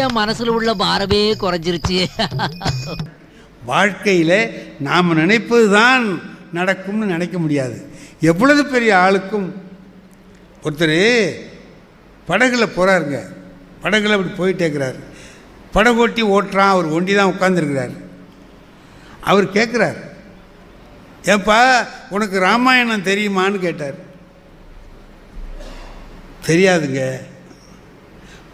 என் மனசுல உள்ள பாரமே குறைஞ்சிருச்சு. வாழ்க்கையில் நாம் நினைப்பது தான் நடக்கும்னு நினைக்க முடியாது. எவ்வளவு பெரிய ஆளுக்கும் ஒருத்தர் படகுல போகிறாருங்க படகுல அப்படி போயிட்டே இருக்கிறார். படகோட்டி ஓட்டுறான் அவர் ஒண்டி தான் உட்காந்துருக்கிறார் அவர் கேட்குறார் ஏப்பா உனக்கு ராமாயணம் தெரியுமான்னு கேட்டார். தெரியாதுங்க.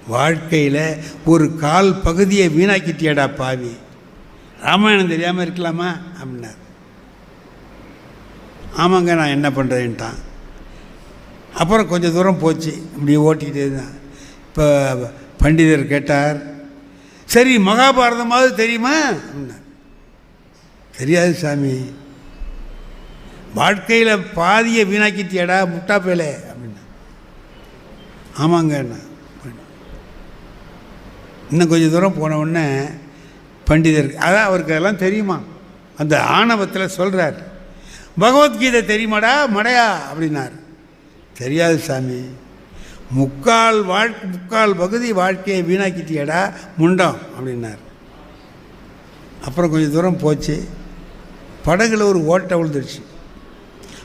வாழ்க்கையில் ஒரு கால் பகுதியை வீணாக்கிட்டியடா பாவி. ராமாயணம் தெரியாமல் இருக்கலாமா? அப்படின்னார். ஆமாங்க நான் என்ன பண்ணுறேன்ட்டான் அப்புறம் கொஞ்சம் தூரம் போச்சு. இப்படி ஓட்டிக்கிட்டே தான் இப்போ பண்டிதர் கேட்டார் சரி மகாபாரதமாவது தெரியுமா? அப்படின்னார். தெரியாது சாமி. வாழ்க்கையில் பாதியை வீணாக்கிட்டியடா முட்டா பேலே அப்படின்னா ஆமாங்கண்ணா இன்னும் கொஞ்சம் தூரம் போன உடனே பண்டிதர் அதான் அவருக்கு அதெல்லாம் தெரியுமா? அந்த ஆணவத்தில் சொல்கிறார் பகவத்கீதை தெரியுமாடா மடையா? அப்படின்னார். தெரியாது சாமி. முக்கால் வாழ் முக்கால் பகுதி வாழ்க்கையை வீணாக்கிட்டியடா முண்டம் அப்படின்னார். அப்புறம் கொஞ்சம் தூரம் போச்சு. படகுல ஒரு ஓட்டை விழுந்துருச்சு.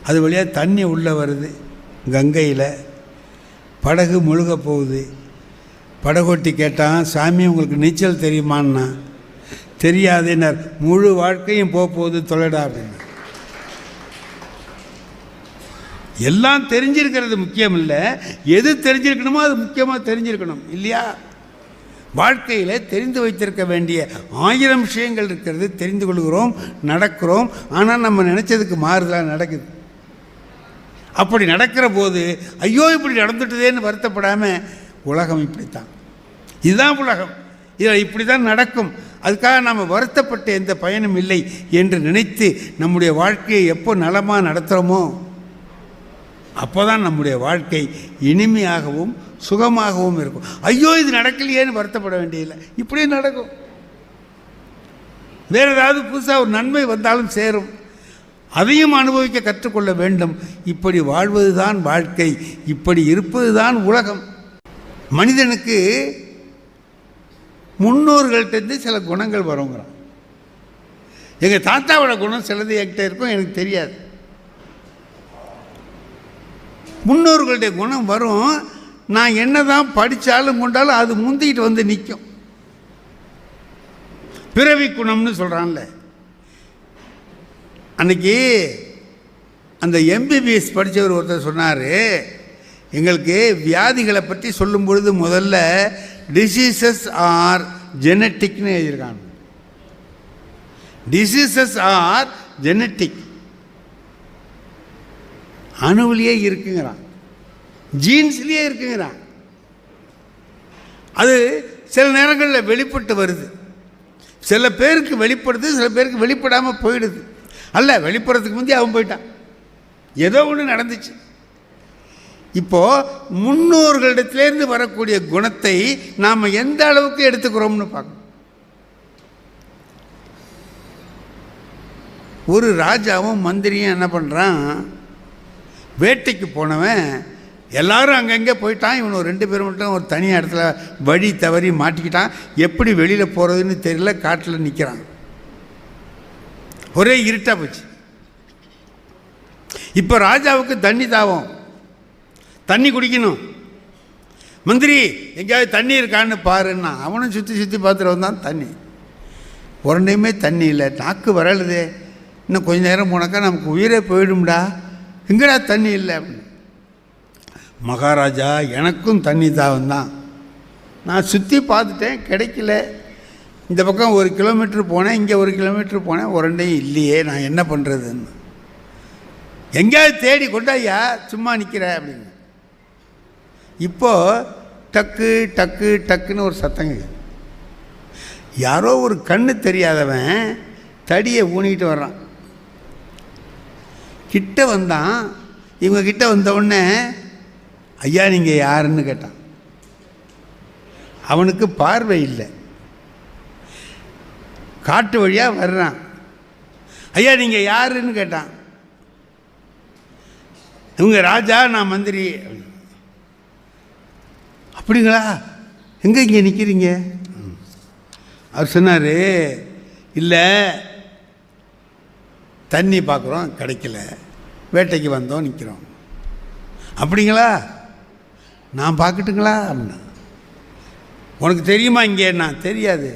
அது வழியாக தண்ணி உள்ளே வருது கங்கையில். படகு முழுக போகுது. படகோட்டி கேட்டான் சாமி உங்களுக்கு நீச்சல் தெரியுமான்னா? தெரியாதுன்னார். முழு வாழ்க்கையும் போக போகுது தொலைடா அப்படின்னா எல்லாம் தெரிஞ்சிருக்கிறது முக்கியம் இல்லை. எது தெரிஞ்சிருக்கணுமோ அது முக்கியமாக தெரிஞ்சிருக்கணும் இல்லையா? வாழ்க்கையில் தெரிந்து வைத்திருக்க வேண்டிய ஆயிரம் விஷயங்கள் இருக்கிறது தெரிந்து கொள்கிறோம் நடக்கிறோம். ஆனால் நம்ம நினச்சதுக்கு மாறுதலாக நடக்குது. அப்படி நடக்கிற போது ஐயோ இப்படி நடந்துட்டுதேன்னு வருத்தப்படாமல் உலகம் இப்படித்தான். இதுதான் உலகம். இதில் இப்படி தான் நடக்கும். அதுக்காக நாம் வருத்தப்பட்ட எந்த பயனும் இல்லை என்று நினைத்து நம்முடைய வாழ்க்கையை எப்போ நலமாக நடத்துகிறோமோ அப்போ தான் நம்முடைய வாழ்க்கை இனிமையாகவும் சுகமாகவும் இருக்கும். ஐயோ இது நடக்கலையேன்னு வருத்தப்பட வேண்டியதில்லை. இப்படியே நடக்கும். வேறு ஏதாவது புதுசாக ஒரு நன்மை வந்தாலும் சேரும். அதையும் அனுபவிக்க கற்றுக்கொள்ள வேண்டும். இப்படி வாழ்வதுதான் வாழ்க்கை. இப்படி இருப்பது தான் உலகம். மனிதனுக்கு முன்னோர்கள்ட்டேருந்து சில குணங்கள் வருங்கிறான். எங்கள் தாத்தாவோட குணம் சிலது என்கிட்ட இருக்கும் எனக்கு தெரியாது. முன்னோர்களுடைய குணம் வரும். நான் என்ன தான் படித்தாலும் கொண்டாலும் அது முந்திக்கிட்டு வந்து நிற்கும் பிறவி குணம்னு சொல்கிறான்ல அன்னைக்கு அந்த எம்பிபிஎஸ் படித்தவர் ஒருத்தர் சொன்னார் எங்களுக்கு வியாதிகளை பற்றி சொல்லும் பொழுது முதல்ல டிசீசஸ் ஆர் ஜெனட்டிக்னு எழுதியிருக்காங்க. டிசீசஸ் ஆர் ஜெனட்டிக் அணுவிலேயே இருக்குங்கிறான். ஜீன்ஸ்லேயே இருக்குங்கிறான். அது சில நேரங்களில் வெளிப்பட்டு வருது. சில பேருக்கு வெளிப்படுது சில பேருக்கு வெளிப்படாமல் போயிடுது. அல்ல வெளிப்படுறதுக்கு முந்தைய அவன் போயிட்டான். ஏதோ ஒன்று நடந்துச்சு. இப்போது முன்னோர்களிடத்திலேருந்து வரக்கூடிய குணத்தை நாம் எந்த அளவுக்கு எடுத்துக்கிறோம்னு பார்க்கணும். ஒரு ராஜாவும் மந்திரியும் என்ன பண்ணுறான் வேட்டைக்கு போனவன் எல்லாரும் அங்கங்கே போயிட்டான். இவன் ஒரு ரெண்டு பேரும் மட்டும் ஒரு தனி இடத்துல வழி தவறி மாட்டிக்கிட்டான். எப்படி வெளியில் போகிறதுன்னு தெரியல காட்டில் நிற்கிறான் ஒரே இருட்டாக போச்சு. இப்போ ராஜாவுக்கு தண்ணி தாவம் தண்ணி குடிக்கணும். மந்திரி எங்கேயாவது தண்ணி இருக்கான்னு பாருன்னா அவனும் சுற்றி சுற்றி பார்த்துட்டு வந்தான் தண்ணி. உரண்டையுமே தண்ணி இல்லை. நாக்கு வரலுதே. இன்னும் கொஞ்ச நேரம் போனாக்கா நமக்கு உயிரே போயிடும்டா. எங்கடா தண்ணி இல்லை? அப்படின்னு மகாராஜா எனக்கும் தண்ணி தாவம் தான். நான் சுற்றி பார்த்துட்டேன் கிடைக்கல. இந்த பக்கம் ஒரு கிலோமீட்டர் போனேன் இங்கே ஒரு கிலோமீட்டர் போனேன் உரண்டையும் இல்லையே நான் என்ன பண்ணுறதுன்னு எங்கேயாவது தேடி கொண்டாயா சும்மா நிற்கிற அப்படின்னு. இப்போ டக்கு டக்கு டக்குன்னு ஒரு சத்தங்க யாரோ ஒரு கண்ணு தெரியாதவன் தடியை ஊனிக்கிட்டு வர்றான். கிட்ட வந்தான். இவங்க கிட்ட வந்த உடனே ஐயா நீங்கள் யாருன்னு கேட்டான். அவனுக்கு பார்வை இல்லை. காட்டு வழியாக வர்றான். ஐயா நீங்கள் யாருன்னு கேட்டான். இவங்க ராஜா நான் மந்திரி. அப்படிங்களா? எங்கே இங்கே நிற்கிறீங்க அவர் சொன்னார் இல்லை தண்ணி பார்க்குறோம் கிடைக்கல. வேட்டைக்கு வந்தோம் நிற்கிறோம் அப்படிங்களா? நான் பார்க்கட்டுங்களா அப்படின்னா. உனக்கு தெரியுமா இங்கே? நான் தெரியாது.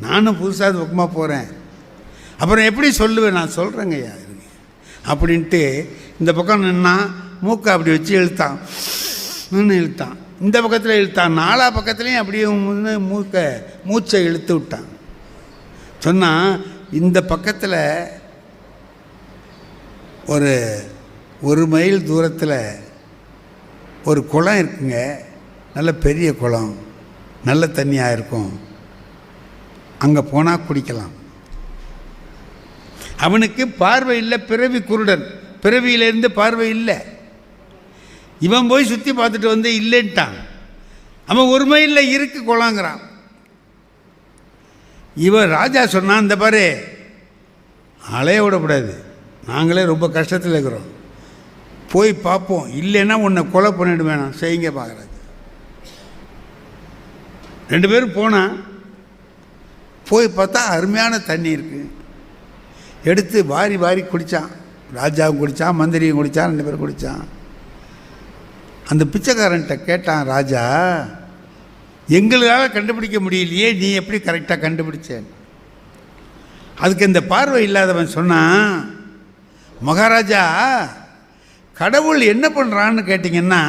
நானும் புதுசாக அது பக்கமாக போகிறேன் அப்புறம் எப்படி சொல்லுவேன்? நான் சொல்கிறேங்கய்யா இருங்க. அப்படின்ட்டு இந்த பக்கம் நின்னா மூக்கை அப்படி வச்சு இழுத்தான். நின்று இழுத்தான். இந்த பக்கத்தில் இழுத்தான். நாலா பக்கத்துலேயும் அப்படியே முன்னு மூக்கை மூச்சை இழுத்து விட்டான். சொன்னால் இந்த பக்கத்தில் ஒரு ஒரு மைல் தூரத்தில் ஒரு குளம் இருக்குங்க. நல்ல பெரிய குளம். நல்ல தண்ணியாக இருக்கும். அங்கே போனால் குடிக்கலாம். அவனுக்கு பார்வை இல்லை பிறவி குருடன். பிறவியிலேருந்து பார்வை இல்லை. இவன் போய் சுற்றி பார்த்துட்டு வந்து இல்லைன்ட்டான். அவன் ஒரு மைலில் இருக்கு குளாங்கிறான் இவன் ராஜா சொன்னான் இந்த பாரு அலைய விடக்கூடாது. நாங்களே ரொம்ப கஷ்டத்தில் இருக்கிறோம். போய் பார்ப்போம். இல்லைன்னா உன்னை கொலை பண்ணிட்டு வேணாம். செய்யுங்க பார்க்குறாங்க ரெண்டு பேரும் போனால் போய் பார்த்தா அருமையான தண்ணி இருக்குது எடுத்து வாரி வாரி குடித்தான் ராஜாவும் குடித்தான் மந்திரியும் குடித்தான் ரெண்டு பேரும் குடித்தான் அந்த பிச்சைக்காரன்ட்ட கேட்டான் ராஜா எங்களால் கண்டுபிடிக்க முடியலையே நீ எப்படி கரெக்டாக கண்டுபிடிச்சேன் அதுக்கு இந்த பார்வை இல்லாதவன் சொன்னான் மகாராஜா கடவுள் என்ன பண்ணுறான்னு கேட்டிங்கன்னா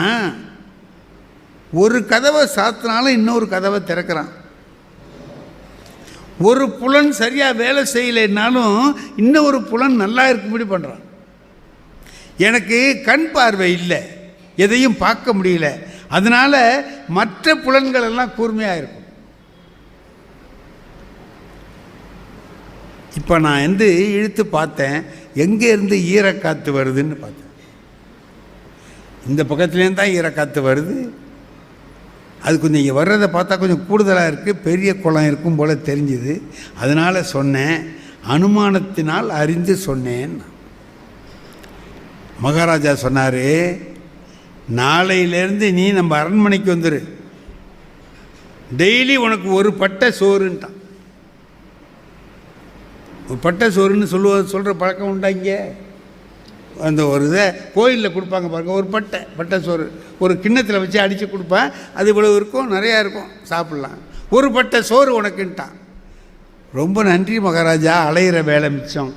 ஒரு கதவை சாத்தினாலும் இன்னொரு கதவை திறக்கிறான். ஒரு புலன் சரியாக வேலை செய்யலைன்னாலும் இன்னொரு புலன் நல்லா இருக்கும்படி பண்ணுறான் எனக்கு கண் பார்வை இல்லை. எதையும் பார்க்க முடியல. அதனால் மற்ற புலன்கள் எல்லாம் கூர்மையாக இருக்கும். இப்போ நான் வந்து இழுத்து பார்த்தேன் எங்கேருந்து ஈரக்காற்று வருதுன்னு பார்த்தேன். இந்த பக்கத்துலேருந்து தான் ஈரக்காற்று வருது. அது கொஞ்சம் இங்கே வர்றதை பார்த்தா கொஞ்சம் கூடுதலாக இருக்குது பெரிய குளம் இருக்கும் போல் தெரிஞ்சுது. அதனால் சொன்னேன் அனுமானத்தினால் அறிந்து சொன்னேன். மகாராஜா சொன்னார் நாளையிலேருந்து நீ நம்ம அரண்மனைக்கு வந்துடு டெய்லி உனக்கு ஒரு பட்டை சோறுன்ட்டான். ஒரு பட்டை சோறுன்னு சொல்லுவது சொல்கிற பழக்கம் உண்டா இங்கே? அந்த ஒரு இதை கோயிலில் கொடுப்பாங்க பாருங்க ஒரு பட்டை பட்டை சோறு. ஒரு கிண்ணத்தில் வச்சு அடித்து கொடுப்பேன் அது இவ்வளோ இருக்கும் நிறையா இருக்கும் சாப்பிட்லாம். ஒரு பட்டை சோறு உனக்குன்ட்டான். ரொம்ப நன்றி மகாராஜா அலையிற வேலை மிச்சம்.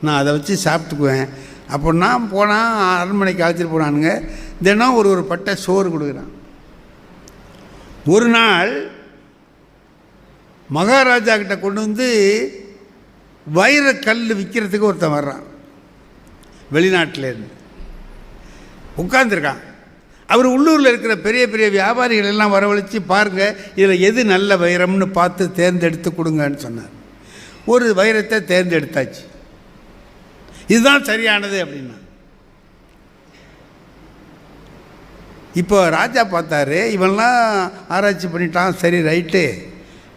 நான் அதை வச்சு சாப்பிட்டுக்குவேன். அப்போ நான் போனால் அரண்மனைக்கு அழைச்சிட்டு போனானுங்க. தினம் ஒரு ஒரு பட்டை சோறு கொடுக்குறான். ஒரு நாள் மகாராஜா கிட்ட கொண்டு வந்து வைரக்கல் விற்கிறதுக்கு ஒருத்தன் வர்றான். வெளிநாட்டிலேருந்து உட்காந்துருக்கான் அவர் உள்ளூரில் இருக்கிற பெரிய பெரிய வியாபாரிகள் எல்லாம் வரவழைச்சு பாருங்கள் இதில் எது நல்ல வைரம்னு பார்த்து தேர்ந்தெடுத்து கொடுங்கன்னு சொன்னார். ஒரு வைரத்தை தேர்ந்தெடுத்தாச்சு. இதுதான் சரியானது அப்படின்னா. இப்போ ராஜா பார்த்தாரு இவன்லாம் ஆராய்ச்சி பண்ணிட்டான் சரி ரைட்டு.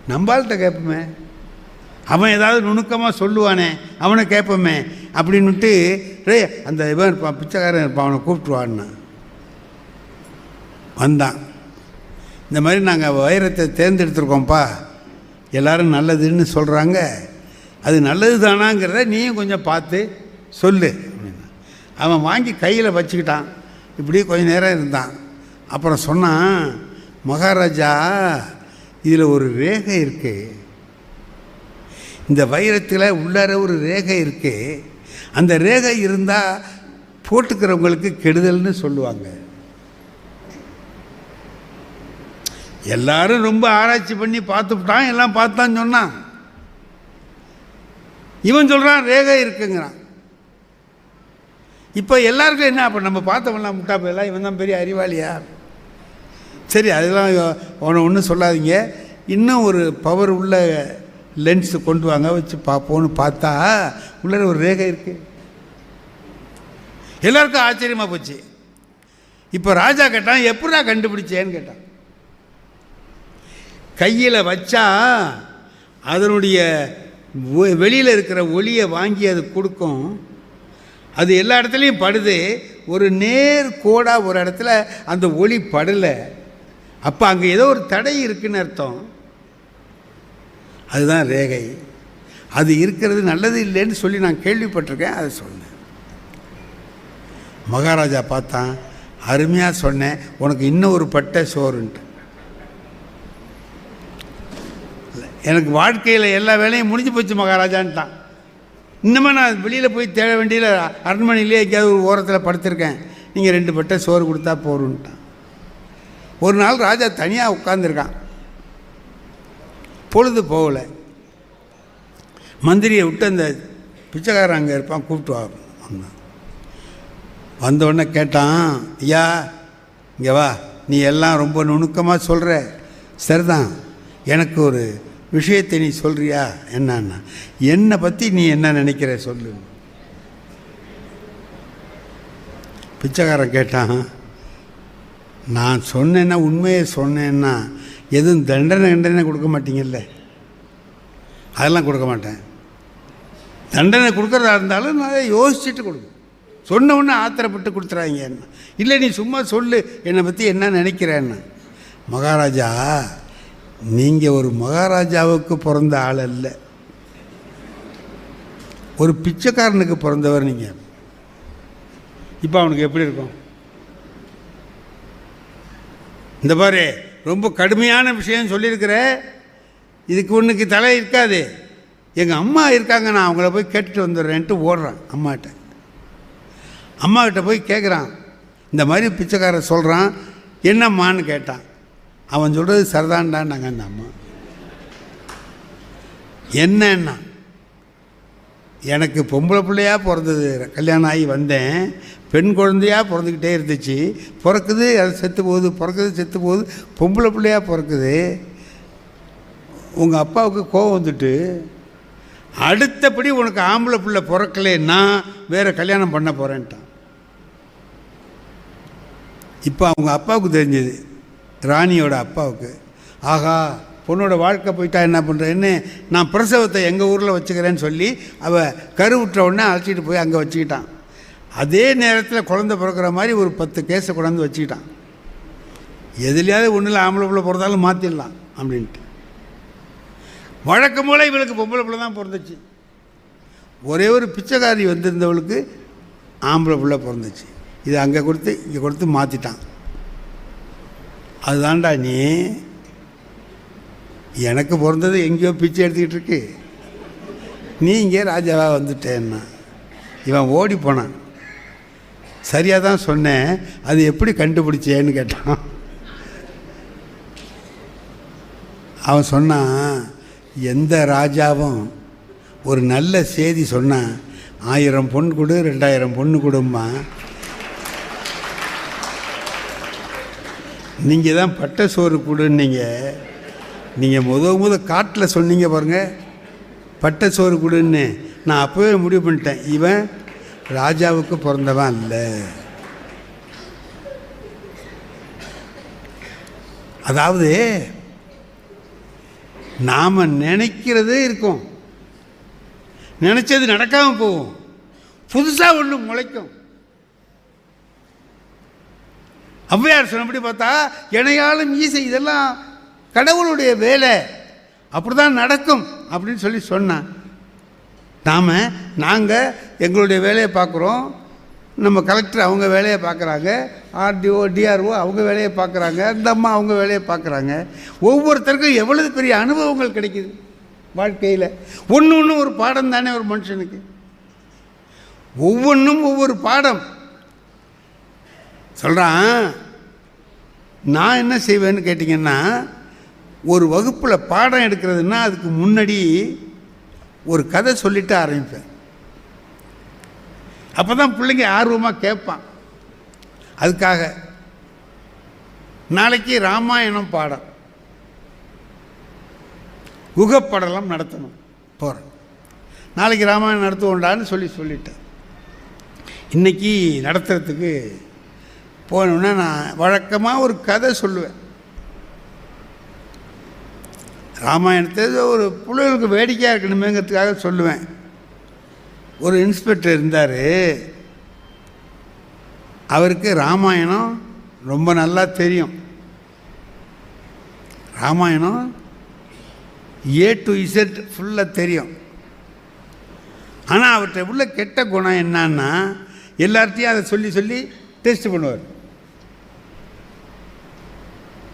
நம்பாள்கிட்ட கேட்போமே அவன் ஏதாவது நுணுக்கமாக சொல்லுவானே அவனை கேட்போமே அப்படின்னுட்டு ரே அந்த இவன் இருப்பான் பிச்சைக்காரன் இருப்பான் அவனை கூப்பிட்டுருவான்னா. வந்தான். இந்த மாதிரி நாங்கள் வைரத்தை தேர்ந்தெடுத்துருக்கோம்ப்பா. எல்லோரும் நல்லதுன்னு சொல்கிறாங்க அது நல்லது தானாங்கிறத நீயும் கொஞ்சம் பார்த்து சொல்லு. அவன் வாங்கி கையில் வச்சுக்கிட்டான். இப்படி கொஞ்ச நேரம் இருந்தான். அப்புறம் சொன்னான் மகாராஜா இதில் ஒரு ரேகை இருக்குது இந்த வைரத்தில் உள்ளார ஒரு ரேகை இருக்குது அந்த ரேகை இருந்தால் போட்டுக்கிறவங்களுக்கு கெடுதல்னு சொல்லுவாங்க. எல்லாரும் ரொம்ப ஆராய்ச்சி பண்ணி பார்த்துட்டான் எல்லாம் பார்த்தான்னு சொன்னான். இவன் சொல்கிறான் ரேகை இருக்குங்கிறான். இப்போ எல்லாருக்கும் என்ன அப்போ நம்ம பார்த்தவங்களாம் முட்டா போயெல்லாம் இவன் தான் பெரிய அறிவாளியா? சரி அதெல்லாம் ஒன்று ஒன்றும் சொல்லாதீங்க. இன்னும் ஒரு பவர் உள்ள லென்ஸு கொண்டு வாங்க வச்சு பார்ப்போன்னு பார்த்தா உள்ளே ஒரு ரேகை இருக்குது எல்லாருக்கும் ஆச்சரியமாக போச்சு. இப்போ ராஜா கேட்டான் எப்படா கண்டுபிடிச்சேன்னு கேட்டான். கையில் வச்சா அதனுடைய வெளியில் இருக்கிற ஒளியை வாங்கி அது கொடுக்கும். அது எல்லா இடத்துலையும் படுது. ஒரு நேர் கோடாக ஒரு இடத்துல அந்த ஒளி படலை. அப்போ அங்கே ஏதோ ஒரு தடை இருக்குன்னு அர்த்தம். அதுதான் ரேகை. அது இருக்கிறது நல்லது இல்லைன்னு சொல்லி நான் கேள்விப்பட்டிருக்கேன் அதை சொன்னேன். மகாராஜா பார்த்தான் அருமையாக சொன்னேன் உனக்கு இன்னும் ஒரு பட்டை சோறுன்ட்டு. எனக்கு வாழ்க்கையில் எல்லா வேலையும் முடிஞ்சு போச்சு மகாராஜான்ட்டான். இன்னுமே நான் வெளியில் போய் தேட வேண்டியதில்லை அரண்மனையிலே எங்கேயாவது ஒரு ஓரத்தில் படுத்திருக்கேன். நீங்கள் ரெண்டு பட்டை சோறு கொடுத்தா போருன்ட்டான் ஒரு நாள் ராஜா தனியாக உட்காந்துருக்கான் பொழுது போகல. மந்திரியை விட்டு அந்த பிச்சைக்காரன் அங்கே இருப்பான் கூப்பிட்டு வா வந்த உடனே கேட்டான் ஐயா இங்கே வா. நீ எல்லாம் ரொம்ப நுணுக்கமாக சொல்கிற சரிதான். எனக்கு ஒரு விஷயத்தை நீ சொல்கிறியா என்னன்னா என்னை பற்றி நீ என்ன நினைக்கிற சொல்லு. பிச்சைக்காரன் கேட்டான் நான் சொன்னேன்னா உண்மையை சொன்னேன்னா எதுவும் தண்டனை தண்டனை கொடுக்க மாட்டீங்கல்ல? அதெல்லாம் கொடுக்க மாட்டேன். தண்டனை கொடுக்குறதா இருந்தாலும் நான் யோசிச்சுட்டு கொடுக்கும் சொன்ன உடனே ஆத்திரப்பட்டு கொடுத்துறாங்க என்ன இல்லை நீ சும்மா சொல்லு என்னை பற்றி என்ன நினைக்கிறேன்னு. மகாராஜா நீங்கள் ஒரு மகாராஜாவுக்கு பிறந்த ஆள் அல்ல. ஒரு பிச்சைக்காரனுக்கு பிறந்தவர் நீங்கள் இப்போ அவனுக்கு எப்படி இருக்கும்? இந்த பாரு ரொம்ப கடுமையான விஷயம் சொல்லியிருக்கிற இதுக்கு ஒன்றுக்கு தலை இருக்காது. எங்கள் அம்மா இருக்காங்க நான் அவங்கள போய் கேட்டுட்டு வந்துடுறேன்ட்டு ஓடுறான் அம்மாட்ட. அம்மாக்கிட்ட போய் கேட்குறான் இந்த மாதிரி பிச்சைக்காரன் சொல்கிறான் என்னம்மான்னு கேட்டான். அவன் சொல்கிறது சரிதான்டான்னாங்க அந்த அம்மா. என்னன்னா எனக்கு பொம்பளை பிள்ளையாக பிறந்தது கல்யாணம் ஆகி வந்தேன். பெண் குழந்தையாக பிறந்துக்கிட்டே இருந்துச்சு. பிறக்குது அது செத்து போகுது பிறக்குது செத்து போகுது. பொம்பளை பிள்ளையாக பிறக்குது. உங்கள் அப்பாவுக்கு கோவம் வந்துட்டு அடுத்தபடி உனக்கு ஆம்பளை பிள்ளை பிறக்கலைன்னா வேறு கல்யாணம் பண்ண போகிறேன்ட்டான் இப்போ அவங்க அப்பாவுக்கு தெரிஞ்சது ராணியோட அப்பாவுக்கு. ஆகா பொண்ணோட வாழ்க்கை போயிட்டா என்ன பண்ணுறேன்னு நான் பிரசவத்தை எங்கள் ஊரில் வச்சுக்கிறேன்னு சொல்லி அவள் கருவுற்ற உடனே அழைச்சிட்டு போய் அங்கே வச்சுக்கிட்டான். அதே நேரத்தில் குழந்தை பிறக்கிற மாதிரி ஒரு பத்து கேஸை கொண்டாந்து வச்சுக்கிட்டான். எதுலையாவது ஒன்றில் ஆம்பளை பிள்ளை பிறந்தாலும் மாற்றிடலாம் அப்படின்ட்டு. வழக்கம் போல் இவளுக்கு பொம்பளை பிள்ளை தான் பிறந்துச்சு. ஒரே ஒரு பிச்சைக்காரி வந்திருந்தவளுக்கு ஆம்பளை பிள்ளை பிறந்துச்சு. இது அங்கே கொடுத்து இங்கே கொடுத்து மாற்றிட்டான் அதுதான்டா நீ. எனக்கு பிறந்தது எங்கேயோ பிச்சை எடுத்துக்கிட்டு இருக்கு. நீ இங்கே ராஜாவாக வந்துட்டேன்னா. இவன் ஓடி போனான். சரியாக தான் சொன்னேன். அது எப்படி கண்டுபிடிச்சேன்னு கேட்டான். அவன் சொன்னான் எந்த ராஜாவும் ஒரு நல்ல செய்தி சொன்னான். ஆயிரம் பொன் கொடு ரெண்டாயிரம் பொண்ணு கொடுமா நீங்கள் தான் பட்டை சோறு கொடுன்னீங்க. நீங்கள் முத முத காட்டில் சொன்னீங்க பாருங்கள் பட்டை சோறு கொடுன்னு. நான் அப்போவே முடிவு பண்ணிட்டேன். இவன் ராஜாவுக்கு பிறந்தவன் இல்லை அதாவது நாம் நினைக்கிறதே இருக்கும். நினச்சது நடக்காமல் போகும். புதுசாக ஒன்று முளைக்கும். ஔவையார் சொன்னபடி பார்த்தா இணையாலும் ஈசை இதெல்லாம் கடவுளுடைய வேலை. அப்படி தான் நடக்கும் அப்படின்னு சொல்லி சொன்னான். நாம் நாங்கள் எங்களுடைய வேலையை பார்க்குறோம். நம்ம கலெக்டர் அவங்க வேலையை பார்க்குறாங்க. ஆர்டிஓ டிஆர்ஓ அவங்க வேலையை பார்க்குறாங்க. இந்த அம்மா அவங்க வேலையை பார்க்குறாங்க. ஒவ்வொருத்தருக்கும் எவ்வளவு பெரிய அனுபவங்கள் கிடைக்குது வாழ்க்கையில். ஒன்று ஒன்று ஒரு பாடம் தானே ஒரு மனுஷனுக்கு. ஒவ்வொன்றும் ஒவ்வொரு பாடம். சொல்கிறான் நான் என்ன செய்வேன்னு கேட்டிங்கன்னா ஒரு வகுப்பில் பாடம் எடுக்கிறதுன்னா அதுக்கு முன்னாடி ஒரு கதை சொல்லிட்டு ஆரம்பிப்பேன். அப்போ தான் பிள்ளைங்க ஆர்வமாக கேட்பான். அதுக்காக நாளைக்கு ராமாயணம் பாடம். குகப்படலம் நடத்தணும். போகிறேன் நாளைக்கு ராமாயணம் நடத்துவோண்டான்னு சொல்லி சொல்லிட்டேன். இன்றைக்கி நடத்துறதுக்கு போனோன்னா நான் வழக்கமாக ஒரு கதை சொல்லுவேன். ராமாயணத்தை ஒரு பிள்ளைகளுக்கு வேடிக்கையாக இருக்கணுமேங்கிறதுக்காக சொல்லுவேன். ஒரு இன்ஸ்பெக்டர் இருந்தார். அவருக்கு ராமாயணம் ரொம்ப நல்லா தெரியும். ராமாயணம் ஏ டு இசட் ஃபுல்லாக தெரியும். ஆனால் அவர்கிட்ட உள்ள கெட்ட குணம் என்னன்னா எல்லார்ட்டையும் அதை சொல்லி சொல்லி டெஸ்ட் பண்ணுவார்.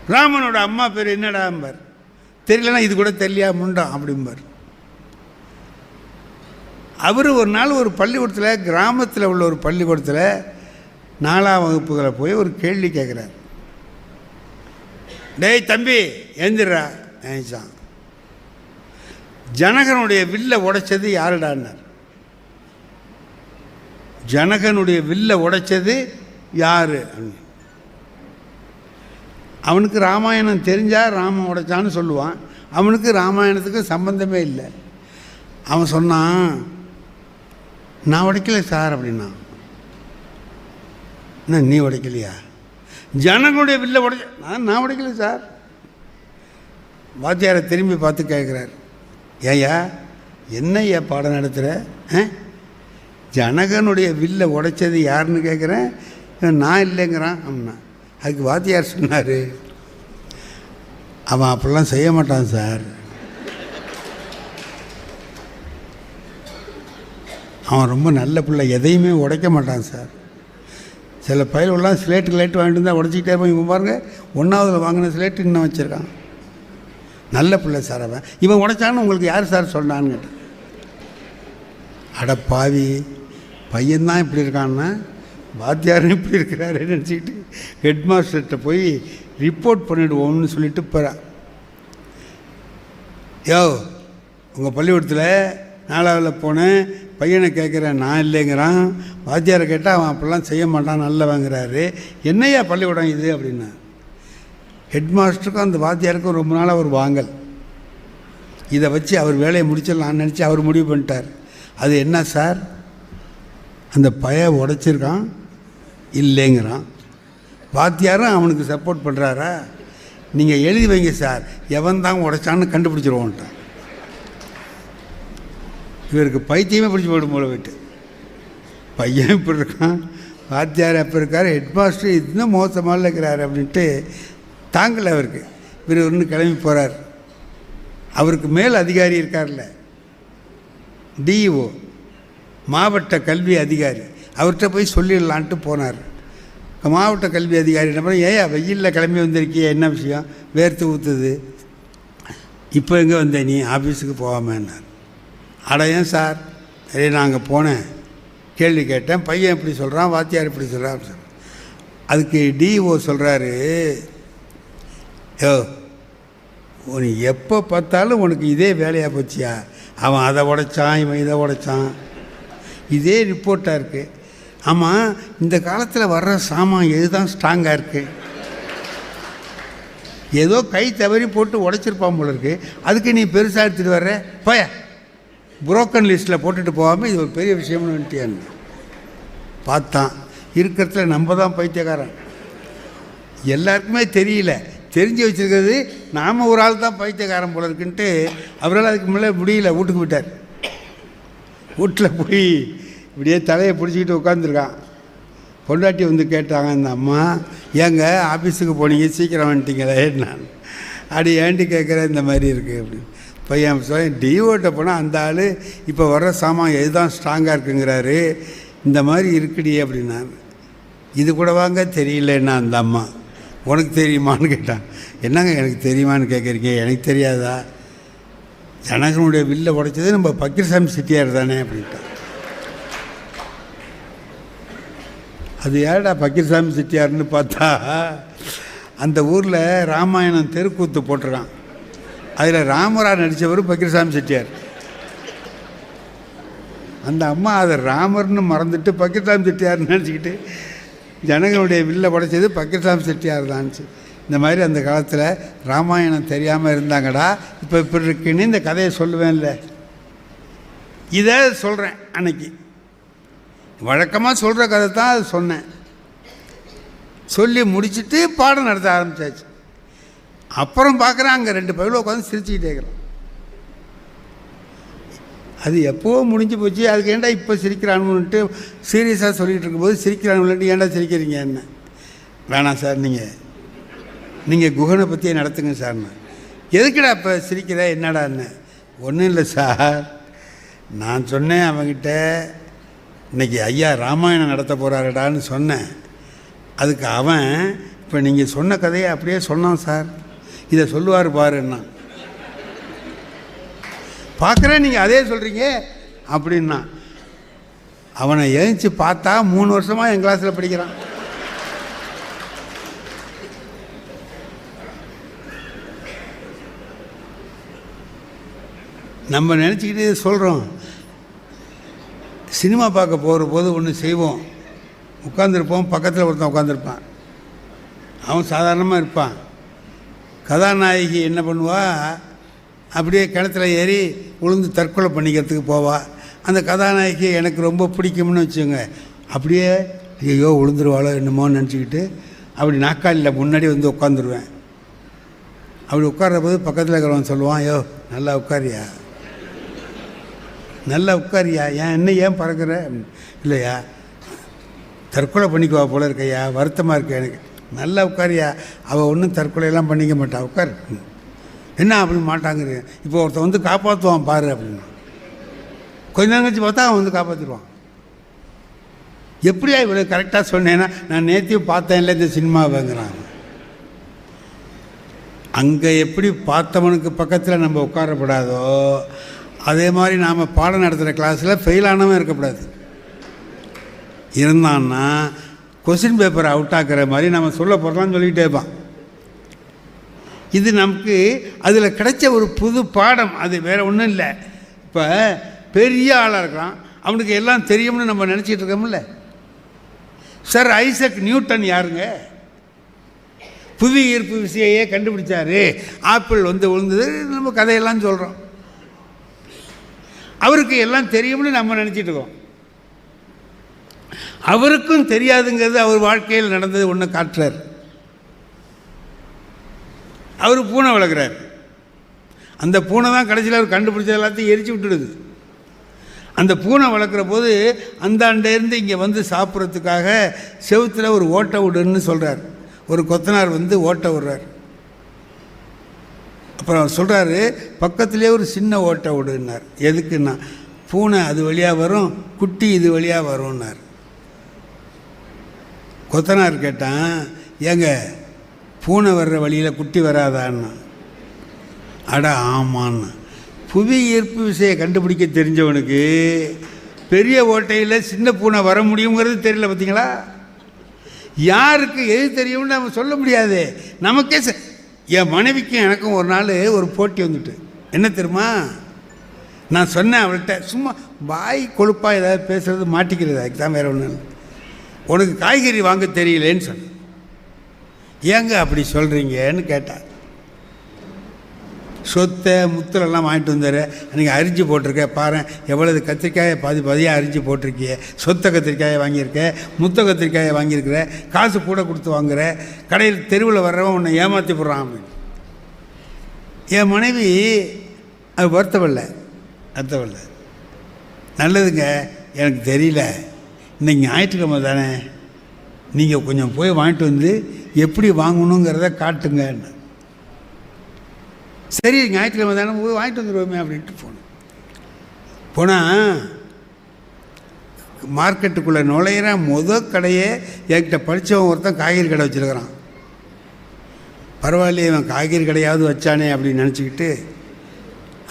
ராமனோட அம்மா பேர் என்னடாம்பார்? தெரியலனா இது கூட தெரியலையா முண்டம் அப்படிம்பார். அவர் ஒரு நாள் ஒரு பள்ளிக்கூடத்தில் கிராமத்தில் உள்ள ஒரு பள்ளிக்கூடத்தில் நாலாம் வகுப்புகளை போய் ஒரு கேள்வி கேட்குறார் டேய் தம்பி எந்திரா நினைச்சான் ஜனகனுடைய வில்லை உடைச்சது யாருடான்னார்? ஜனகனுடைய வில்லை உடைச்சது யாரு? அப்படின்னு. அவனுக்கு ராமாயணம் தெரிஞ்சால் ராமன் உடைச்சான்னு சொல்லுவான். அவனுக்கு ராமாயணத்துக்கு சம்பந்தமே இல்லை. அவன் சொன்னான் நான் உடைக்கல சார் அப்படின்னா. என்ன நீ உடைக்கலையா? ஜனங்களுடைய வில்ல உடைச்ச நான் நான் உடைக்கல சார். வாத்தியாரை திரும்பி பார்த்து கேட்குறார். ஏய்யா என்னய்யா பாடம் நடத்துகிற ஆ? ஜனகனுடைய வில்லை உடைச்சது யாருன்னு கேட்குறேன். நான் இல்லைங்கிறான். அப்படின்னா அதுக்கு வாத்தியார் சொன்னார். அவன் அப்படிலாம் செய்ய மாட்டான் சார். அவன் ரொம்ப நல்ல பிள்ளை எதையுமே உடைக்க மாட்டான் சார். சில பயிர்கள்லாம் ஸ்லேட்டு லைட் வாங்கிட்டு இருந்தால் உடச்சிக்கிட்டே போய் இவன் பாருங்கள் ஒன்றாவதில் வாங்கின ஸ்லேட்டு இன்னும் வச்சுருக்கான். நல்ல பிள்ளை சார் அவன். இவன் உடைச்சான்னு உங்களுக்கு யார் சார் சொன்னான்னு கேட்டேன். அட பாவி பையன்தான் இப்படி இருக்கான்னா? வாத்தியாரும் இப்படி இருக்கிறாருன்னு நினச்சிக்கிட்டு ஹெட் மாஸ்டர்கிட்ட போய் ரிப்போர்ட் பண்ணிவிடுவோம்னு சொல்லிட்டு போகிறான் யோ உங்கள் பள்ளிக்கூடத்தில் நாலாவில் போனேன் பையனை கேட்குறேன் நான் இல்லைங்கிறான். வாத்தியாரை கேட்டால் அவன் அப்படிலாம் செய்ய மாட்டான் நல்லவங்கிறாரு. என்னையா பள்ளிக்கூடம் இது அப்படின்னா? ஹெட் மாஸ்டருக்கும் அந்த வாத்தியாருக்கும் ரொம்ப நாளாக ஒரு வாங்கல். இதை வச்சு அவர் வேலையை முடிச்சிடலாம்னு நினச்சி அவர் முடிவு பண்ணிட்டார். அது என்ன சார்? அந்த பய உடைச்சிருக்கான். இல்லைங்கிறான். வாத்தியாரும் அவனுக்கு சப்போர்ட் பண்ணுறாரா நீங்கள் எழுதி வைங்க சார் எவன் தான் உடைச்சான்னு கண்டுபிடிச்சிருவோன்ட்டான் இவருக்கு பைத்தியமே பிடிச்சி போயிடும் போல போயிட்டு பையன் இப்படி இருக்கான். வாத்தியார் அப்போ இருக்கார். ஹெட் மாஸ்டர் இன்னும் மோசமாக இருக்கிறார் அப்படின்ட்டு தாங்கலை அவருக்கு. இவர் ஒன்று கிளம்பி போகிறார் அவருக்கு மேல் அதிகாரி இருக்கார்ல. டிஇஓ மாவட்ட கல்வி அதிகாரி. அவர்கிட்ட போய் சொல்லிடலான்ட்டு போனார். மாவட்ட கல்வி அதிகாரி என்ன பண்ண ஏயா வெயிலில் கிளம்பி வந்திருக்கிய என்ன விஷயம்? வேர்த்து ஊற்றுது இப்போ எங்கே வந்த நீ? ஆஃபீஸுக்கு போகாமன்னார். அட ஏன் சார்? சரி நாங்கள் போனேன். கேள்வி கேட்டேன். பையன் இப்படி சொல்கிறான் வாத்தியார் இப்படி சொல்கிறான் சார் அதுக்கு டிஓ சொல்கிறாரு யோ நீ எப்போ பார்த்தாலும் உனக்கு இதே வேலையாக போச்சியா? அவன் அதை உடைச்சான் இவன் இதை உடைச்சான். இதே ரிப்போர்ட்டாக இருக்குது ஆமாம் இந்த காலத்தில் வர்ற சாமான் எதுதான் ஸ்ட்ராங்காக இருக்குது ஏதோ கை தவறி போட்டு உடைச்சிருப்பான் போல இருக்கு. அதுக்கு நீ பெருசாக எடுத்துகிட்டு வர்ற? போய. புரோக்கன் லிஸ்ட்டில் போட்டுட்டு போகாமல் இது ஒரு பெரிய விஷயம்னு வந்துட்டியான்னு பார்த்தான். இருக்கிறதுல நம்ம தான் பைத்தியக்காரன். எல்லாருக்குமே தெரியல. தெரிஞ்சு வச்சிருக்கிறது நாம் ஒரு ஆள் தான் பைத்தியக்காரன் போல இருக்குன்ட்டு அவரால் அதுக்கு மேலே முடியல. வீட்டுக்கு விட்டார் வீட்டில் போய் இப்படியே தலையை பிடிச்சிக்கிட்டு உட்காந்துருக்கான் பொண்டாட்டி வந்து கேட்டாங்க இந்த அம்மா ஏங்க ஆஃபீஸுக்கு போனீங்க சீக்கிரம் வந்துட்டீங்களே நான். அப்படி ஏண்டி கேட்குற இந்த மாதிரி இருக்குது அப்படின்னு. பையன் சொல்லி டிஓட்ட போனால் அந்த ஆள் இப்போ வர்ற சாமான் எதுதான் ஸ்ட்ராங்காக இருக்குங்கிறாரு. இந்த மாதிரி இருக்குடி அப்படின்னா இது கூட வாங்க தெரியலன்னா அந்த அம்மா. உனக்கு தெரியுமான்னு கேட்டான். என்னங்க எனக்கு தெரியுமான்னு கேட்குறீங்க? எனக்கு தெரியாதா? ஜனகனுடைய வில்லை உடைச்சது நம்ம பக்கீர்சாமி செட்டியார் தானே அப்படின்ட்டான். அது ஏடா பக்கீர்சாமி செட்டியார்னு பார்த்தா அந்த ஊரில் ராமாயணம் தெருக்கூத்து போட்டிருக்கான். அதில் ராமரா நடித்தவர் பக்கீர்சாமி செட்டியார். அந்த அம்மா அதை ராமர்னு மறந்துட்டு பக்கீர்சாமி செட்டியார்னு நினச்சிக்கிட்டு ஜனங்களுடைய வில்லை படைச்சது பக்கீர்சாமி செட்டியார் தான்ச்சு இந்த மாதிரி அந்த காலத்தில் ராமாயணம் தெரியாமல் இருந்தாங்கடா இப்போ இப்படி இருக்குன்னு இந்த கதையை சொல்லுவேன்ல. இதை சொல்கிறேன் அன்னைக்கு. வழக்கமாக சொல்கிற கதை தான் அது சொன்னேன். சொல்லி முடிச்சுட்டு பாடம் நடத்த ஆரம்பித்தாச்சு அப்புறம் பார்க்குறேன் அங்கே ரெண்டு பயிலும் உட்காந்து சிரிச்சுக்கிட்டே இருக்கிறான். அது எப்போவோ முடிஞ்சு போச்சு அதுக்கு ஏன்டா இப்போ சிரிக்கிறானுன்ட்டு சீரியஸாக சொல்லிகிட்டு இருக்கும்போது சிரிக்கிறானுன்ட்டு ஏன்டா சிரிக்கிறீங்க? என்ன. வேணாம் சார் நீங்கள் நீங்கள் குகனை பற்றியே நடத்துங்க சார். எதுக்குடா இப்போ சிரிக்கிற? என்னடான்னு ஒன்றும் இல்லை சார் நான் சொன்னேன் அவன்கிட்ட இன்றைக்கி ஐயா ராமாயணம் நடத்த போகிறாருடான்னு சொன்னேன். அதுக்கு அவன் இப்போ நீங்கள் சொன்ன கதையை அப்படியே சொன்னான் சார். இதை சொல்லுவார் பாருன்னா. பார்க்குறேன் நீங்கள் அதே சொல்கிறீங்க அப்படின்னா. அவனை எழுந்துச்சு பார்த்தா மூணு வருஷமாக என் கிளாஸில் படிக்கிறான். நம்ம நினச்சிக்கிட்டு சொல்கிறோம் சினிமா பார்க்க போகிற போது ஒன்று செய்வோம். உட்காந்துருப்போம் பக்கத்தில் ஒருத்தன் உட்காந்துருப்பான் அவன் சாதாரணமாக இருப்பான். கதாநாயகி என்ன பண்ணுவா? அப்படியே கிணத்துல ஏறி உளுந்து தற்கொலை பண்ணிக்கிறதுக்கு போவா. அந்த கதாநாயகி எனக்கு ரொம்ப பிடிக்கும்னு வச்சுங்க அப்படியே ஐயோ உளுந்துருவாளோ என்னமோன்னு நினச்சிக்கிட்டு அப்படி நாக்காளியில் முன்னாடி வந்து உட்காந்துருவேன் அப்படி உட்கார்ற போது பக்கத்தில் இருக்கிறவன் சொல்லுவான் ஐயோ நல்லா உட்காரியா? நல்லா உட்காரியா? ஏன் என்ன ஏன் பறக்கிற? இல்லையா? தற்கொலை பண்ணிக்குவா போல இருக்கையா? வருத்தமாக இருக்கு எனக்கு. நல்லா உட்காரியா? அவள் ஒன்றும் தற்கொலையெல்லாம் பண்ணிக்க மாட்டா. உட்கார். என்ன அப்படி மாட்டாங்கிறீங்க இப்போ ஒருத்தன் வந்து காப்பாற்றுவான் பாரு அப்படின்னு. கொஞ்ச நேரம் கழிச்சு பார்த்தா அவன் வந்து காப்பாற்றிடுவான் எப்படியா இவ்வளோ கரெக்டாக சொன்னேன்னா நான் நேற்றையும் பார்த்தேன்ல இந்த சினிமாவைங்கிறான். அங்கே எப்படி பார்த்தவனுக்கு பக்கத்தில் நம்ம உட்காரப்படாதோ அதே மாதிரி நாம் பாடம் நடத்துகிற கிளாஸில் ஃபெயில் ஆனவன் இருக்கக்கூடாது. இருந்தான்னா கொஸ்டின் பேப்பரை அவுட் ஆக்குற மாதிரி நம்ம சொல்ல போகிறலாம்னு சொல்லிகிட்டே இருப்பான் இது நமக்கு அதில் கிடைச்ச ஒரு புது பாடம். அது வேறு ஒன்றும் இல்லை. இப்போ பெரிய ஆளாக இருக்கிறான் அவனுக்கு எல்லாம் தெரியும்னு நம்ம நினச்சிட்டு இருக்கோம்ல. சார் ஐசக் நியூட்டன் யாருங்க? புவி ஈர்ப்பு விசையையே கண்டுபிடிச்சாரு. ஆப்பிள் வந்து விழுந்தது நம்ம கதையெல்லாம் சொல்கிறோம் அவருக்கு எல்லாம் தெரியும்னு நம்ம நினச்சிட்டு இருக்கோம். அவருக்கும் தெரியாதுங்கிறது அவர் வாழ்க்கையில் நடந்தது ஒன்று காட்டுறார். அவர் பூனை வளர்க்குறார். அந்த பூனை தான் கடைசியில் அவர் கண்டுபிடிச்சது எல்லாத்தையும் எரிச்சு விட்டுடுது. அந்த பூனை வளர்க்குற போது அந்தாண்டேருந்து இங்கே வந்து சாப்பிட்றதுக்காக செவுத்தில் ஒரு ஓட்டை விடுன்னு சொல்கிறார் ஒரு கொத்தனார் வந்து ஓட்டை விடுறார். அப்புறம் சொல்கிறாரு பக்கத்துலேயே ஒரு சின்ன ஓட்டை விடுன்னார். எதுக்குன்னா பூனை அது வழியாக வரும் குட்டி இது வழியாக வரும்னார். கொத்தனார் கேட்டான் ஏங்க பூனை வர்ற வழியில் குட்டி வராதான்னு. அட ஆமான்னு. புவி ஈர்ப்பு விசையை கண்டுபிடிக்க தெரிஞ்சவனுக்கு பெரிய ஓட்டையில் சின்ன பூனை வர முடியுங்கிறது தெரியல பார்த்தீங்களா யாருக்கு எது தெரியும்னு நம்ம சொல்ல முடியாது. நமக்கே என் மனைவிக்கும் எனக்கும் ஒரு நாள் ஒரு போட்டி வந்துட்டு. என்ன தெரியுமா? நான் சொன்னேன் அவள்கிட்ட சும்மா வாய் கொழுப்பாக ஏதாவது பேசுகிறது மாட்டிக்கிறது? அதுக்கு வேறு ஒன்று ஒன்றும் இல்லை உனக்கு காய்கறி வாங்க தெரியலேன்னு சொன்னேன். ஏங்க அப்படி சொல்கிறீங்கன்னு கேட்டான் சொத்தை முத்தலெல்லாம் வாங்கிட்டு வந்தார். அன்றைக்கி அரிஞ்சு போட்டிருக்க பாரு எவ்வளவு கத்திரிக்காயை பாதி பாதியாக அரிஞ்சு போட்டிருக்கிய. சொத்தை கத்திரிக்காயை வாங்கியிருக்க முத்த கத்திரிக்காயை வாங்கியிருக்கிற காசு கூட கொடுத்து வாங்குற கடையில் தெருவில் வர்றவன் உன்னை ஏமாற்றி போடுறான் அப்படின்னு. என் மனைவி அது வருத்தமில்லை வருத்தமில்லை நல்லதுங்க எனக்கு தெரியல. இன்னைக்கு ஞாயிற்றுக்கிழமை தானே. நீங்கள் கொஞ்சம் போய் வாங்கிட்டு வந்து எப்படி வாங்கணுங்கிறத காட்டுங்கன்னு சரி ஞாயிற்றுக்கிழமை தானே போய் வாங்கிட்டு வந்துடுவோமே அப்படின்ட்டு போனோம். போனால் மார்க்கெட்டுக்குள்ளே நுழையிற முத கடையே என்கிட்ட படித்தவன் ஒருத்தன் காய்கறி கடை வச்சுருக்கிறான். பரவாயில்லையே இவன் காய்கறி கடையாவது வச்சானே அப்படின்னு நினச்சிக்கிட்டு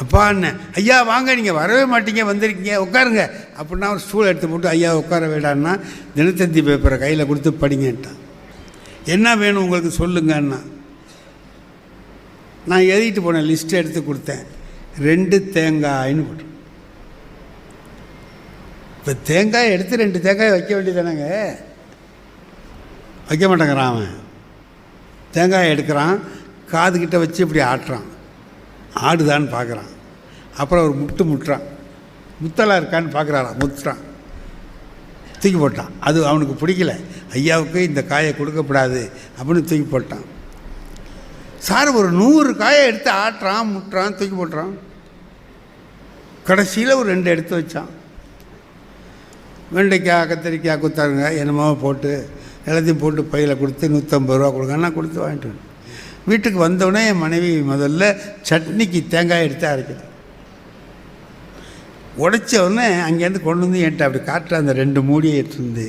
அப்பா அண்ணன் ஐயா வாங்க நீங்கள் வரவே மாட்டீங்க வந்திருக்கீங்க உட்காருங்க. அப்படின்னா ஒரு ஸ்டூல் எடுத்து போட்டு ஐயா உட்கார வேடான்னா தினத்தந்தி பேப்பரை கையில் கொடுத்து படிங்கன்ட்டான். என்ன வேணும் உங்களுக்கு சொல்லுங்கன்னா நான் எழுதிட்டு போனேன் லிஸ்ட் எடுத்து கொடுத்தேன். ரெண்டு தேங்காய்னு போட்டு. இப்போ தேங்காய் எடுத்து ரெண்டு தேங்காய் வைக்க வேண்டியதானங்க வைக்க மாட்டேங்கிறான் அவன். தேங்காய் எடுக்கிறான் காதுகிட்ட வச்சு இப்படி ஆட்டுறான். ஆடுதான்னு பார்க்குறான் அப்புறம் ஒரு முட்டு முட்டுறான். முத்தலாக இருக்கான்னு பார்க்குறாரா முத்துறான். தூக்கி போட்டான். அது அவனுக்கு பிடிக்கல. ஐயாவுக்கு இந்த காயை கொடுக்கப்படாது அப்படின்னு தூக்கி போட்டான். சார் ஒரு நூறு காயை எடுத்து ஆட்டுறான் முட்டுறான் தூக்கி போட்டுறான். கடைசியில் ஒரு ரெண்டு எடுத்து வச்சான். வெண்டைக்காய் கத்திரிக்காய் குத்தாருங்க என்னமோ போட்டு எல்லாத்தையும் போட்டு பையில் கொடுத்து நூற்றம்பது ரூபா கொடுங்க. நான் கொடுத்து வாங்கிட்டு வீட்டுக்கு வந்தோடனே என் மனைவி முதல்ல சட்னிக்கு தேங்காய் எடுத்து அரைக்குது. உடைச்ச உடனே அங்கேருந்து கொண்டு வந்து என்கிட்ட அப்படி காட்டுற அந்த ரெண்டு மூடியை எடுத்துருந்து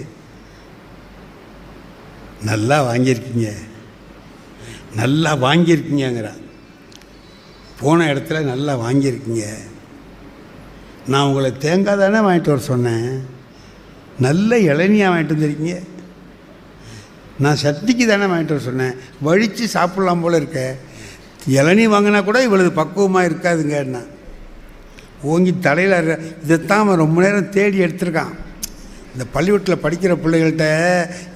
நல்லா வாங்கியிருக்கீங்க. நல்லா வாங்கியிருக்கீங்கிறான் போன இடத்துல நல்லா வாங்கியிருக்கீங்க. நான் உங்களை தேங்காய் தானே வாங்கிட்டு வர சொன்னேன். நல்ல இளநியாக வாங்கிட்டு வந்திருக்கீங்க. நான் சட்னிக்கு தானே வாங்கிட்டு வர சொன்னேன். வழித்து சாப்பிட்லாம் போல் இருக்க. இளநீ வாங்கினா கூட இவ்வளவு பக்குவமாக இருக்காதுங்கன்னா ஓங்கி தலையில் இதைத்தான் அவன் ரொம்ப நேரம் தேடி எடுத்திருக்கான். இந்த பள்ளிக்கூடத்தில் படிக்கிற பிள்ளைகள்கிட்ட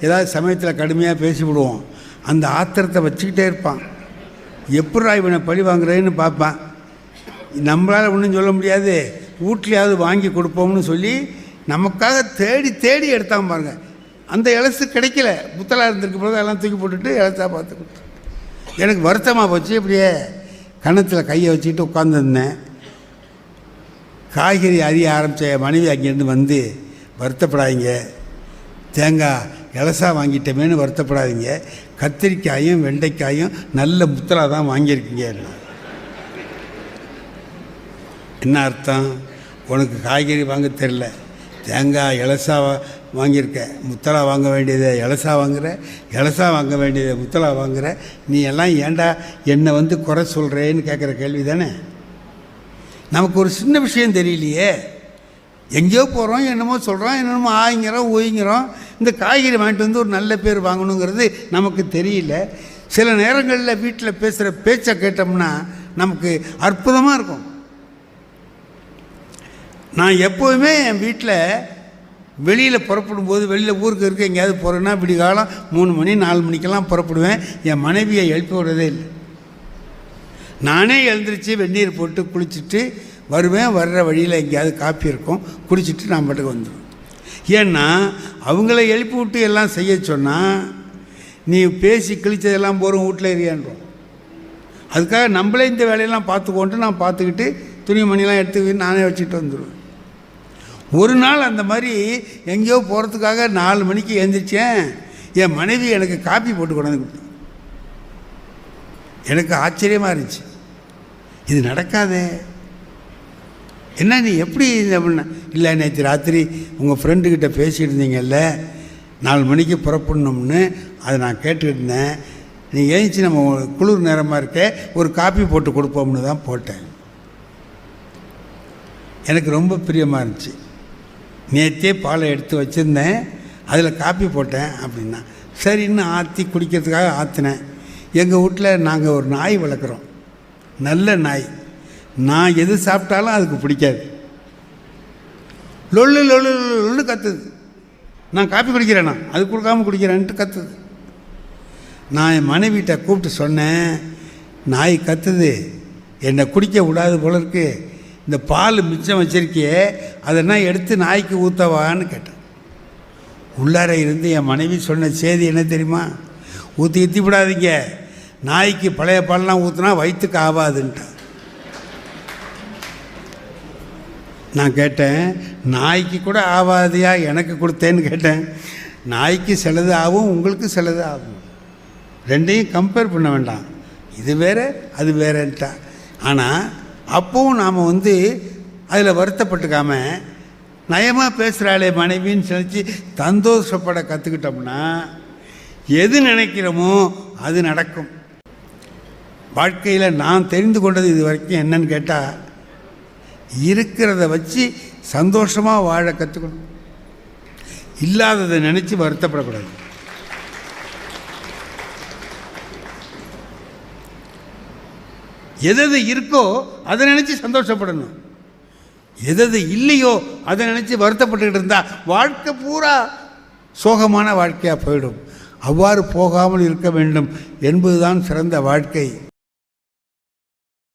ஏதாவது சமயத்தில் கடுமையாக பேசிவிடுவோம். அந்த ஆத்திரத்தை வச்சுக்கிட்டே இருப்பான். எப்படா இவனை பழி வாங்குறேன்னு பார்ப்பான். நம்மளால் ஒன்றும் சொல்ல முடியாது. வீட்லையாவது வாங்கி கொடுப்போம்னு சொல்லி நமக்காக தேடி தேடி எடுத்தான் பாருங்க. அந்த இலசு கிடைக்கல. புத்தலாக இருந்திருக்கு போது எல்லாம் தூக்கி போட்டுட்டு இலசா பார்த்து கொடுத்தேன். எனக்கு வருத்தமாக போச்சு. இப்படியே கணத்தில் கையை வச்சுக்கிட்டு உட்காந்துருந்தேன் காய்கறி அறிய ஆரம்பித்த மனைவி அங்கேருந்து வந்து வருத்தப்படாதீங்க. தேங்காய் இலசா வாங்கிட்டமேனு வருத்தப்படாதீங்க. கத்திரிக்காயும் வெண்டைக்காயும் நல்ல முத்திரா தான் வாங்கியிருக்கீங்க. என்ன அர்த்தம்? உனக்கு காய்கறி வாங்க தெரில தேங்காய் இலசா வா- வாங்கியிருக்க. முத்தலா வாங்க வேண்டியதை இலசா வாங்குகிற இலசா வாங்க வேண்டியதை முத்தலா வாங்குகிற நீ எல்லாம் ஏன்டா என்னை வந்து குறை சொல்கிறேன்னு கேட்குற கேள்வி தானே? நமக்கு ஒரு சின்ன விஷயம் தெரியலையே. எங்கேயோ போகிறோம் என்னமோ சொல்கிறோம் என்னமோ ஆயிங்கிறோம் ஓய்ங்கிறோம். இந்த காய்கறி வாங்கிட்டு வந்து ஒரு நல்ல பேர் வாங்கணுங்கிறது நமக்கு தெரியல. சில நேரங்களில் வீட்டில் பேசுகிற பேச்சை கேட்டோம்னா நமக்கு அற்புதமாக இருக்கும். நான் எப்போவுமே என் வீட்டில் வெளியில் புறப்படும் போது வெளியில் ஊருக்கு இருக்க எங்கேயாவது போகிறேன்னா விடிகாலம் மூணு மணி நாலு மணிக்கெல்லாம் புறப்படுவேன். என் மனைவியை எழுப்பி விடுறதே இல்லை. நானே எழுந்திரிச்சு வெந்நீர் போட்டு குளிச்சுட்டு வருவேன். வர்ற வழியில் எங்கேயாவது காப்பி இருக்கும். குடிச்சிட்டு நான் பாட்டுக்கு வந்துடுவேன் ஏன்னா அவங்கள எழுப்பி விட்டு எல்லாம் செய்ய சொன்னால் நீ பேசி கிழிச்சதெல்லாம் போகிறோம் வீட்டில் எரியான்றோம் அதுக்காக நம்மளே இந்த வேலையெல்லாம் பார்த்துக்கோன்ட்டு நான் பார்த்துக்கிட்டு துணிமணிலாம் எடுத்து நானே வச்சுட்டு வந்துடுவேன் ஒரு நாள் அந்த மாதிரி எங்கேயோ போகிறதுக்காக நாலு மணிக்கு எழுந்திரிச்சேன். என் மனைவி எனக்கு காப்பி போட்டு கொண்டாந்து கொடுத்தாங்க எனக்கு ஆச்சரியமாக இருந்துச்சு. இது நடக்காதே. என்ன நீ எப்படி அப்படின்னா? இல்லை நேற்று ராத்திரி உங்கள் ஃப்ரெண்டுக்கிட்ட பேசிட்டு இருந்தீங்கல்ல நாலு மணிக்கு புறப்படணும்னு அதை நான் கேட்டுக்கிட்டு இருந்தேன். நீ ஏஞ்சி நம்ம குளிர் நேரமாக இருக்க ஒரு காப்பி போட்டு கொடுப்போம்னு தான் போட்டேன். எனக்கு ரொம்ப பிரியமாக இருந்துச்சு. நேற்றே பாலை எடுத்து வச்சுருந்தேன் அதில் காப்பி போட்டேன் அப்படின்னா சரின்னு ஆற்றி குடிக்கிறதுக்காக ஆற்றினேன் எங்கள் வீட்டில் நாங்கள் ஒரு நாய் வளர்க்குறோம். நல்ல நாய். நான் எது சாப்பிட்டாலும் அதுக்கு பிடிக்காது. லொல்லு லொல்லு லொல்லு கத்துது. நான் காப்பி குடிக்கிறேனா? அது கொடுக்காம குடிக்கிறேன்ட்டு கத்துது. நான் என் மனைவிட்ட கூப்பிட்டு சொன்னேன் நாய் கத்துது. என்னை குடிக்க விடாது போல இருக்கு. இந்த பால் மிச்சம் வச்சிருக்கியே அதெல்லாம் எடுத்து நாய்க்கு ஊற்றவான்னு கேட்டேன். உள்ளார இருந்து என் மனைவி சொன்ன செய்தி என்ன தெரியுமா? ஊற்றி ஊற்றி விடாதீங்க. நாய்க்கு பழைய பால்லாம் ஊற்றினா வயிற்றுக்கு ஆகாதுன்ட்டான் நான் கேட்டேன் நாய்க்கு கூட ஆவாதியா? எனக்கு கொடுத்தேன்னு கேட்டேன். நாய்க்கு சிலது ஆகும் உங்களுக்கு சிலது ஆகும் ரெண்டையும் கம்பேர் பண்ண வேண்டாம். இது வேறு அது வேறன்ட்டா. ஆனால் அப்பவும் நாம் வந்து அதில் வருத்தப்பட்டுக்காம நயமாக பேசுகிறாளே மனைவின்னு சொல்லி சந்தோஷப்பட கற்றுக்கிட்டோம்னா எது நினைக்கிறோமோ அது நடக்கும். வாழ்க்கையில் நான் தெரிந்து கொண்டது இது வரைக்கும் என்னன்னு கேட்டால் இருக்கிறத வச்சு சந்தோஷமாக வாழ கற்றுக்கணும் இல்லாததை நினச்சி வருத்தப்படக்கூடாது. எது இருக்கோ அதை நினச்சி சந்தோஷப்படணும். எது இல்லையோ அதை நினச்சி வருத்தப்பட்டுக்கிட்டு இருந்தால் வாழ்க்கை பூரா சோகமான வாழ்க்கையாக போயிடும். அவ்வாறு போகாமல் இருக்க வேண்டும் என்பதுதான் சிறந்த வாழ்க்கை.